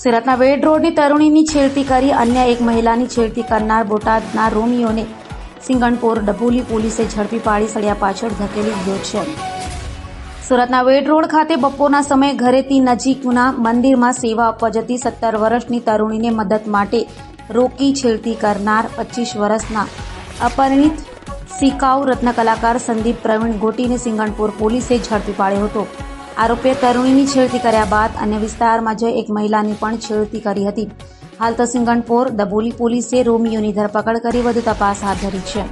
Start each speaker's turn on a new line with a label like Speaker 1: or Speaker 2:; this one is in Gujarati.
Speaker 1: સુરતના વેડ રોડની તરુણીની છેડતી કરી અન્ય એક મહિલાની છેડતી કરનાર બોટાદના રોમિયોને સિંગણપોર ડભોલી પોલીસે ઝડપી પાડી સળિયા પાછળ ધકેલી દીધો છે. સુરતના વેડ રોડ ખાતે બપોરના સમયે ઘરેથી નજીકના મંદિરમાં સેવા આપવા જતી સત્તર વર્ષની તરુણીને મદદ માટે રોકી છેડતી કરનાર પચીસ વર્ષના અપરિણિત સિકાઉ રત્નકલાકાર સંદીપ પ્રવીણ ગોટીને સિંગણપુર પોલીસે ઝડપી પાડ્યો હતો. આરોપીએ તરુણીની છેડતી કર્યા બાદ અન્ય વિસ્તારમાં જઈ એક મહિલાની પણ છેડતી કરી હતી. હાલ તો તસિંગણપોર, દબોલી પોલીસે રોમિયોની ધરપકડ કરી વધુ તપાસ હાથ ધરી છે.